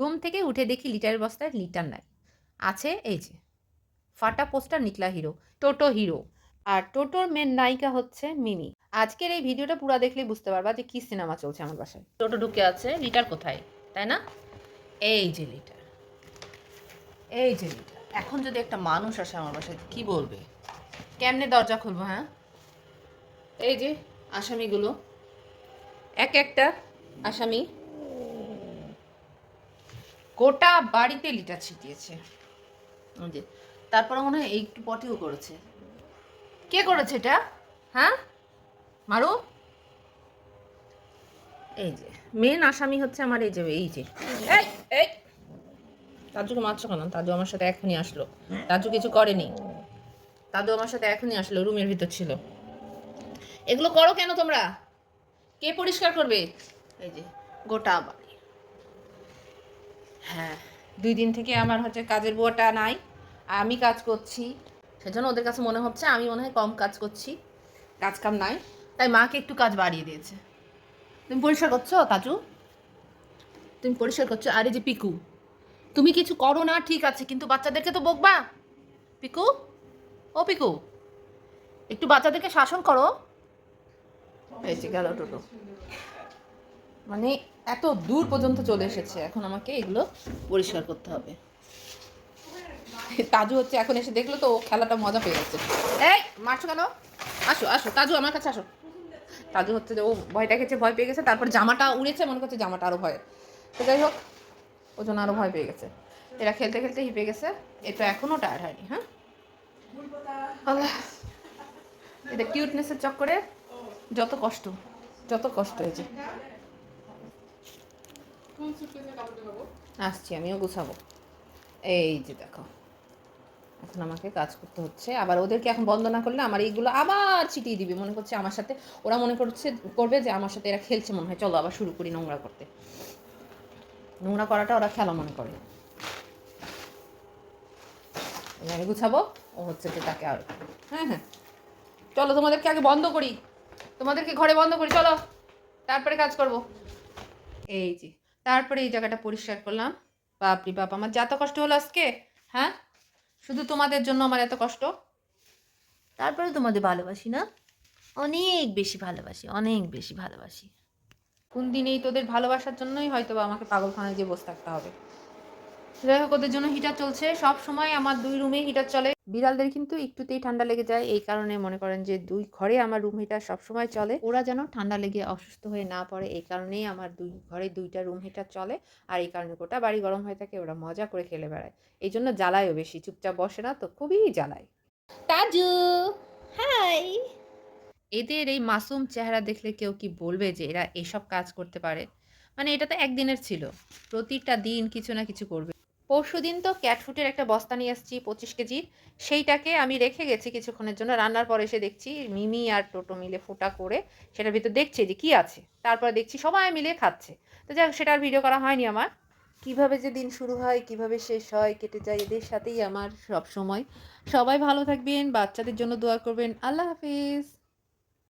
ঘুম থেকে উঠে দেখি লিটারের বস্তায় লিটার নাই। আছে, এই যে। ফাটা পোস্টার নিকলা হিরো, টোটো হিরো। আর টোটোর মেন নায়িকা হচ্ছে মিমি। আজকের এই ভিডিওটা পুরো দেখলেই বুঝতে পারবা যে কি সিনেমা চলছে আমার বাসায়। টোটো ঢুকে আছে, লিটার কোথায়? তাই না? এই যে লিটার। এই যে লিটার। এখন যদি একটা মানুষ আসে আমার বাসায়, কি বলবে? কেমনে দরজা খুলবো হ্যাঁ? এই যে, আসামিগুলো। এক একটা আসামি। গোটা বাড়িতে লিটার ছিটিয়েছে। যে তারপরে মনে হয় একটু পটিও করেছে। কে করেছে এটা? হ্যাঁ? মারু? এই যে মেন আসামি হচ্ছে আমার এই যে এই যে। এই এই। তাজুকে মারছো কেন? তাজু আমার সাথে এখনই আসলো। তাজু কিছু করেনি। তাজু আমার সাথে এখনই আসলো রুমের ভিতর ছিল। এগুলো করো কেন তোমরা? কে পরিষ্কার করবে? এই যে গোটা বাড়ি। হ্যাঁ দুই দিন থেকে আমার হচ্ছে কাজের বুয়াটা নাই, আমি কাজ করছি। সেজন্য ওদের কাছে মনে হচ্ছে আমি মনে হয় কম কাজ করছি, কাজ কাম নাই। তাই মাকে একটু কাজ বাড়িয়ে দিয়েছে। তুমি পরিষ্কার করছ, কাজু? তুমি পরিষ্কার করছ? আরে যে পিকু, তুমি কিছু করো না, ঠিক আছে, কিন্তু বাচ্চাদেরকে তো বকবা। পিকু? ও পিকু, একটু বাচ্চাদেরকে শাসন করো। গেল টোটো। মানে এত দূর পর্যন্ত চলে এসেছে। এখন আমাকে এগুলো পরিষ্কার করতে হবে। তাজু হচ্ছে এখন এসে দেখল তো, ও খেলাটা মজা পেয়ে যাচ্ছে। এই, মারছো কেন? আসো আসো, তাজু আমার কাছে আসো। তাজু হচ্ছে যে, ও ভয়টা খেয়েছে, ভয় পেয়ে গেছে, তারপর জামাটা উড়েছে, মনে করছে জামাটা আরও ভয়। তো যাই হোক ও জন্য আরও ভয় পেয়ে গেছে। এরা খেলতে খেলতে হিপে গেছে এটা এখনও টায়ার হয়নি হ্যাঁ? এটা কিউটনেসের চক্করে যত কষ্ট যত কষ্ট হয়েছে আসছি, আমিও গুছাবো। এই যে দেখো, এখন আমাকে কাজ করতে হচ্ছে। আবার ওদেরকে এখন বন্ধ না করলে আমার এইগুলো আবার ছিটিয়ে দিবে। মনে করছে আমার সাথে, ওরা মনে করছে, করবে যে আমার সাথে এরা খেলছে মনে হয়। চলো আবার শুরু করি নোংরা করতে। নোংরা করাটা ওরা খেলা মনে করে। আমি গুছাবো, ও হচ্ছে যে তাকে আর হ্যাঁ হ্যাঁ। চলো, তোমাদেরকে আগে বন্ধ করি। তোমাদেরকে ঘরে বন্ধ করি, চলো। তারপরে কাজ করব। এই যে তারপরে এই জায়গাটা পরিষ্কার করলাম। বাপরি বাপ আমার যা কষ্ট হলো আজকে হ্যাঁ? শুধু তোমাদের জন্য আমার এত কষ্ট। তারপরে তোমাদের ভালোবাসি না? অনেক বেশি ভালোবাসি অনেক বেশি ভালোবাসি। কোন দিন এই তোদের ভালোবাসার জন্যই হয়তো বা আমাকে পাগলখানায় গিয়ে বসে থাকতে হবে। যাই হোক ওদের জন্য হিটার চলছে। সব সময় আমার দুই রুমে হিটার চলে। বিড়ালদের কিন্তু একটুতেই ঠান্ডা লেগে যায় এই কারণে মনে করেন যে দুই ঘরে আমার রুম হিটার সবসময় চলে। ওরা যেন ঠান্ডা লেগে অসুস্থ হয়ে না পড়ে এই কারণেই আমার দুই ঘরে দুইটা রুম হিটার চলে। আর এই কারণে গোটা বাড়ি গরম হয়ে থাকে ওরা মজা করে খেলে বেড়ায়। এই জন্য জ্বালায়ও বেশি চুপচাপ বসে না তো খুবই জ্বালায়। তাজু হাই। এদের এই মাসুম চেহারা দেখলে কেউ কি বলবে যে এরা এসব কাজ করতে পারে? মানে এটা তো একদিনের ছিল। প্রতিটা দিন কিছু না কিছু করবে। পরশু দিন তো ক্যাটফুটের একটা বস্তা নিয়ে এসেছি পঁচিশ কেজির সেইটাকে আমি রেখে গেছি কিছুক্ষণের জন্য। রান্নার পর এসে দেখছি মিমি আর টোটো মিলে ফোটা করে সেটার ভিতর দেখছে যে কি আছে। তারপরে দেখছি সবাই মিলে খাচ্ছে। তো যাক সেটার ভিডিও করা হয়নি আমার। কীভাবে যে দিন শুরু হয়, কীভাবে শেষ হয়, কেটে যায়, এদের সাথেই আমার সব সময় সবাই ভালো থাকবেন, বাচ্চাদের জন্য দোয়া করবেন। আল্লাহ হাফিজ।